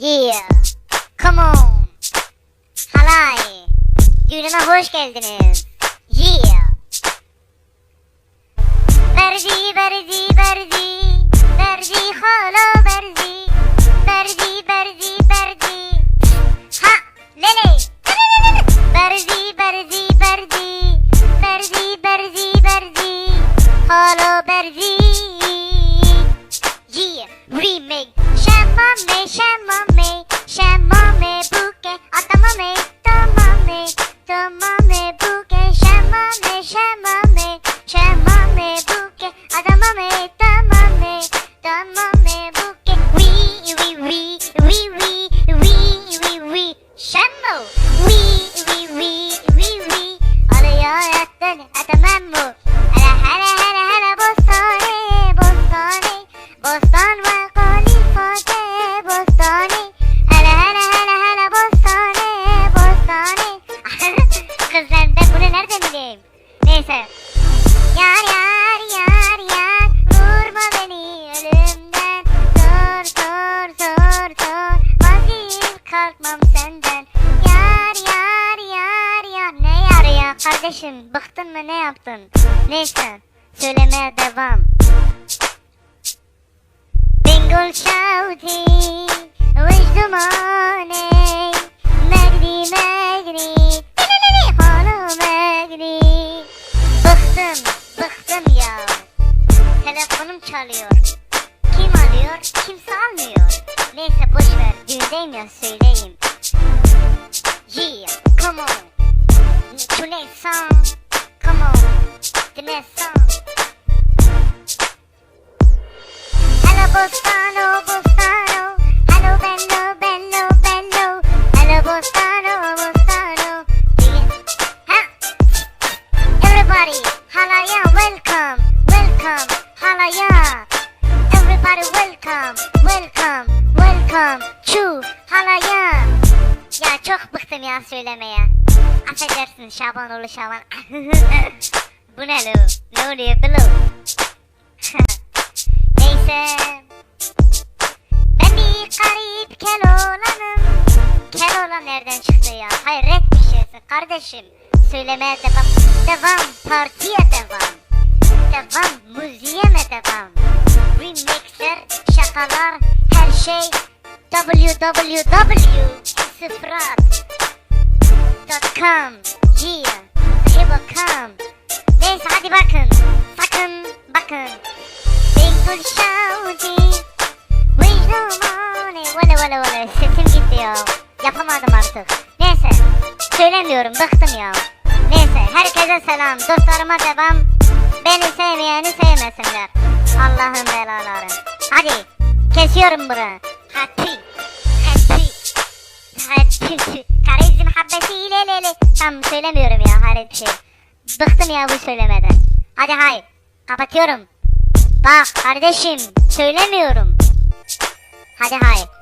Yeah. Come on. Halay. Düğünüme hoş geldiniz. Yeah. Berdi berdi the money bıkmam senden. Yar yar yar yar. Ne yar ya? Kardeşim bıktın mı? Ne yaptın? Neyse söylemeye devam. Bingol şavdi Vicdum aney Megri megri Hana megri Bıktım bıktım ya. Telefonum çalıyor. Kim alıyor kimse almıyor. Neyse boş ver, düğündeyim ya söyleyeyim. Yeah, come on. To next song. Come on. The next song. Hello Bostano, Bostano. Hello Bello, Bello, Bello. Hello Bostano, Bostano. Yeah. Ha. Everybody, halaya, welcome, welcome, halaya. Everybody, welcome, welcome, welcome. Chu, halaya. Ya çok bıktım ya söylemeye. Affedersin Şabanoğlu Şaban. Bu ne lo? Ne oluyor bilo? Neyse. Ben bir garip Keloğlan'ım. Keloğlan nereden çıktı ya? Hayret bir şeysin kardeşim. Söylemeye devam. Devam. Partiye devam. Devam. Müziğe mi devam? Remixler, şakalar, her şey www.sıfrat.com Yeah. Come. Neyse hadi bakın. Sakın bakın. Bingul Şauti Vicdanane Vale vale vale sesim gitti ya. Yapamadım artık. Neyse. Söylemiyorum bıktım ya. Neyse herkese selam. Dostlarıma devam Beni sevmeyeni sevmesinler. Allah'ın belaları. Hadi kesiyorum bunu Happy Happy Happy Karizm habbesiyle lele Tam söylemiyorum ya hayret bir şey Bıktım ya bu söylemeden Hadi hay Kapatıyorum Bak kardeşim söylemiyorum. Hadi hay.